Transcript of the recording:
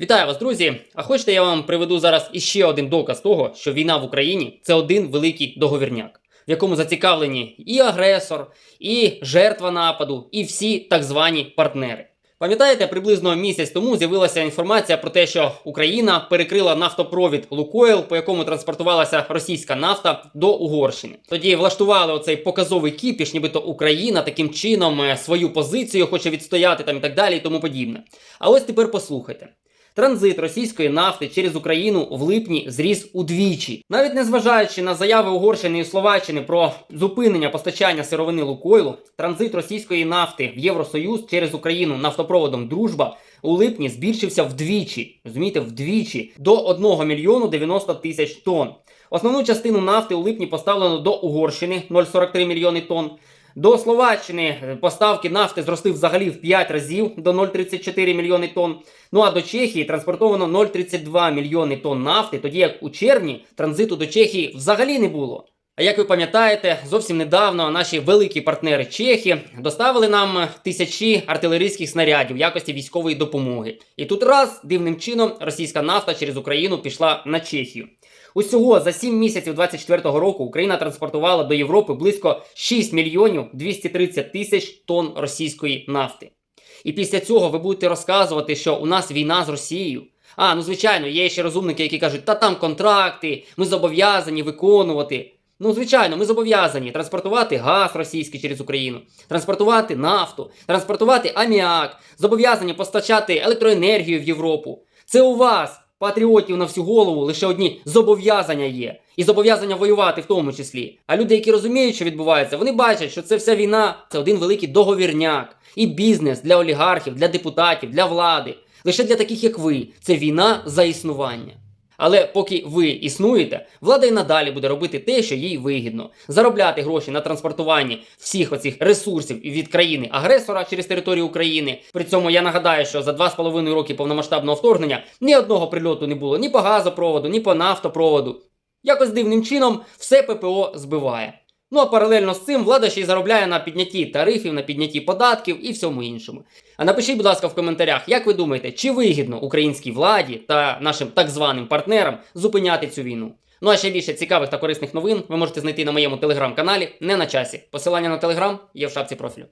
Вітаю вас, друзі! А хочете, я вам приведу зараз іще один доказ того, що війна в Україні це один великий договірняк, в якому зацікавлені і агресор, і жертва нападу, і всі так звані партнери. Пам'ятаєте, приблизно місяць тому з'явилася інформація про те, що Україна перекрила нафтопровід Лукойл, по якому транспортувалася російська нафта до Угорщини. Тоді влаштували оцей показовий кіпіш, нібито Україна таким чином е, свою позицію хоче відстояти там і так далі, і тому подібне. А ось тепер послухайте. Транзит російської нафти через Україну в липні зріс удвічі, навіть незважаючи на заяви Угорщини і Словаччини про зупинення постачання сировини Лукойлу, транзит російської нафти в Євросоюз через Україну нафтопроводом Дружба у липні збільшився вдвічі. Розумієте, вдвічі до 1 мільйону 90 тисяч тонн. Основну частину нафти у липні поставлено до Угорщини 0,43 мільйони тонн. До Словаччини поставки нафти зросли взагалі в 5 разів до 0,34 мільйони тонн. Ну а до Чехії транспортовано 0,32 мільйони тонн нафти, тоді як у червні транзиту до Чехії взагалі не було. А як ви пам'ятаєте, зовсім недавно наші великі партнери Чехи доставили нам тисячі артилерійських снарядів в якості військової допомоги. І тут раз дивним чином російська нафта через Україну пішла на Чехію. Усього за 7 місяців 24-го року Україна транспортувала до Європи близько 6 мільйонів 230 тисяч тонн російської нафти. І після цього ви будете розказувати, що у нас війна з Росією. А, ну звичайно, є ще розумники, які кажуть, та там контракти, ми зобов'язані виконувати. Ну, звичайно, ми зобов'язані транспортувати газ російський через Україну, транспортувати нафту, транспортувати аміак, зобов'язані постачати електроенергію в Європу. Це у вас, патріотів на всю голову, лише одні зобов'язання є. І зобов'язання воювати в тому числі. А люди, які розуміють, що відбувається, вони бачать, що це вся війна це один великий договірняк. І бізнес для олігархів, для депутатів, для влади. Лише для таких, як ви, це війна за існування. Але поки ви існуєте, влада і надалі буде робити те, що їй вигідно, заробляти гроші на транспортуванні всіх оцих ресурсів від країни агресора через територію України. При цьому я нагадаю, що за 2,5 роки повномасштабного вторгнення ні одного прильоту не було ні по газопроводу, ні по нафтопроводу. Якось дивним чином все ППО збиває. Ну а паралельно з цим влада ще й заробляє на піднятті тарифів, на піднятті податків і всьому іншому. А напишіть, будь ласка, в коментарях, як ви думаєте, чи вигідно українській владі та нашим так званим партнерам зупиняти цю війну? Ну а ще більше цікавих та корисних новин ви можете знайти на моєму телеграм-каналі не на часі. Посилання на телеграм є в шапці профілю.